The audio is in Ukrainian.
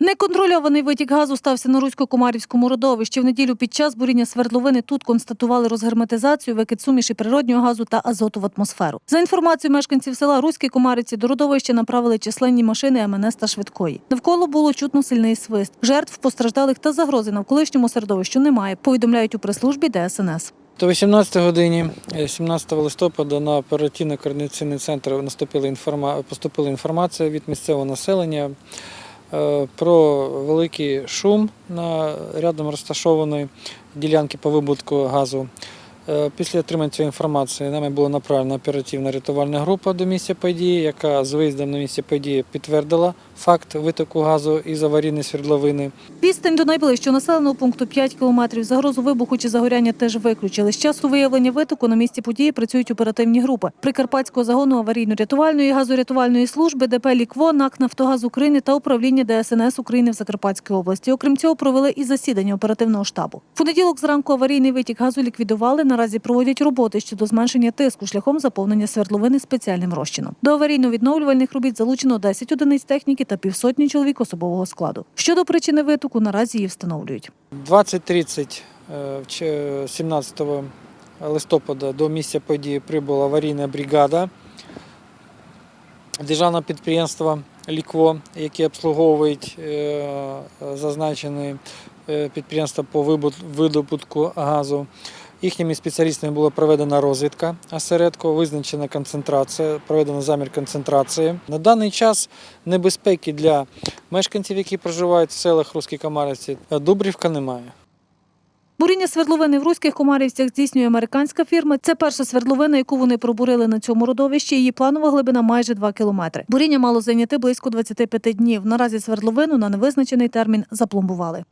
Неконтрольований витік газу стався на Русько-Комарівському родовищі. В неділю під час буріння свердловини тут констатували розгерметизацію, викид суміші природнього газу та азоту в атмосферу. За інформацією мешканців села Руські Комарівці до родовища направили численні машини МНС та швидкої. Навколо було чутно сильний свист. Жертв постраждалих та загрози навколишньому середовищу немає. Повідомляють у прес-службі ДСНС. До 18 годині е, 17 листопада на оперативно-координаційний центр наступила інформа... поступила інформація від місцевого населення е, про великий шум на рядом розташованої ділянки по вибутку газу. Е, Після отримання цієї інформації нами була направлена оперативна рятувальна група до місця події, яка з виїздом на місце події підтвердила факт витоку газу із аварійної свердловини. Відстань до найближчого населеного пункту 5 кілометрів. Загрозу вибуху чи загоряння теж виключили. З часу виявлення витоку на місці події працюють оперативні групи Прикарпатського загону аварійно-рятувальної газорятувальної служби, ДП «Лікво», НАК «Нафтогаз України» та управління ДСНС України в Закарпатській області. Окрім цього, провели і засідання оперативного штабу. В понеділок зранку аварійний витік газу ліквідували. Наразі проводять роботи щодо зменшення тиску шляхом заповнення свердловини спеціальним розчином. До аварійно-відновлювальних робіт залучено 10 одиниць техніки та півсотні чоловік особового складу. Щодо причини витоку, наразі її встановлюють. 20.30 е, 17 листопада до місця події прибула аварійна бригада державного підприємства Лікво, яке обслуговують е, зазначені е, підприємства по видобутку газу. Їхніми спеціалістами була проведена розвідка осередку, визначена концентрація, проведено замір концентрації. На даний час небезпеки для мешканців, які проживають в селах Руській Камарівці, Дубрівка немає. Буріння свердловини в руських комарівцях здійснює американська фірма. Це перша свердловина, яку вони пробурили на цьому родовищі. Її планова глибина майже 2 кілометри. Буріння мало зайняти близько 25 днів. Наразі свердловину на невизначений термін запломбували.